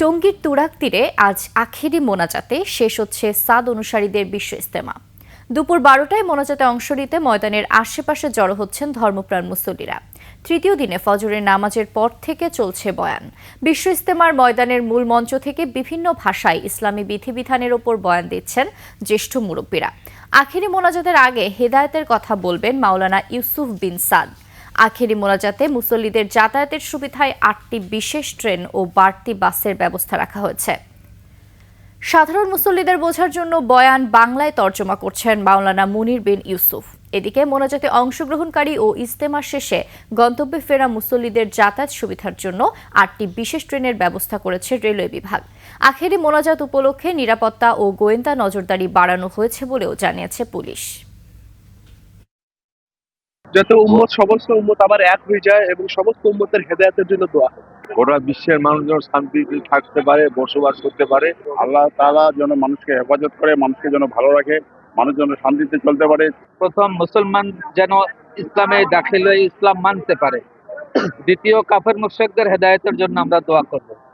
টঙ্গীর তুরাক তীরে আজ আখেরি মোনাজাতে শেষ হচ্ছে সাদ অনুসারীদের বিশ্ব ইস্তেমা দুপুর বারোটায় মোনাজাতে অংশ নিতে ময়দানের আশেপাশে জড়ো হচ্ছেন ধর্মপ্রাণ মুসল্লিরা। তৃতীয় দিনে ফজরের নামাজের পর থেকে চলছে বয়ান। বিশ্ব ইস্তেমার ময়দানের মূল মঞ্চ থেকে বিভিন্ন ভাষায় ইসলামী বিধিবিধানের ওপর বয়ান দিচ্ছেন জ্যেষ্ঠ মুরব্বীরা। আখেরি মোনাজাতের আগে হেদায়তের কথা বলবেন মাওলানা ইউসুফ বিন সাদ। আখেরি মোনাজাতে মুসল্লিদের যাতায়াতের সুবিধায় আটটি বিশেষ ট্রেন ও বাড়তি বাসের ব্যবস্থা রাখা হয়েছে। সাধারণ মুসল্লিদের বোঝার জন্য বয়ান বাংলায় তর্জমা করছেন মাওলানা মুনির বিন ইউসুফ। এদিকে মোনাজাতে অংশগ্রহণকারী ও ইস্তেমা শেষে গন্তব্যে ফেরা মুসল্লিদের যাতায়াত সুবিধার জন্য আটটি বিশেষ ট্রেনের ব্যবস্থা করেছে রেলওয়ে বিভাগ। আখেরি মোনাজাত উপলক্ষে নিরাপত্তা ও গোয়েন্দা নজরদারি বাড়ানো হয়েছে বলেও জানিয়েছে পুলিশ। যাতে উম্মত সমস্ত উম্মত আবার এক হয়ে যায় এবং সমস্ত উম্মতের হেদায়তের জন্য দোয়া হয়। গোটা বিশ্বের মানুষজন শান্তিতে থাকতে পারে বসবাস করতে পারে। আল্লাহ তাআলা যেন মানুষকে হেফাজত করে মানুষকে যেন ভালো রাখে মানুষ যেন শান্তিতে চলতে পারে। প্রথম মুসলমান যেন ইসলামে দাখিল হয়ে ইসলাম মানতে পারে। দ্বিতীয় কাফের মুর্শেকদের হেদায়তের জন্য আমরা দোয়া করব।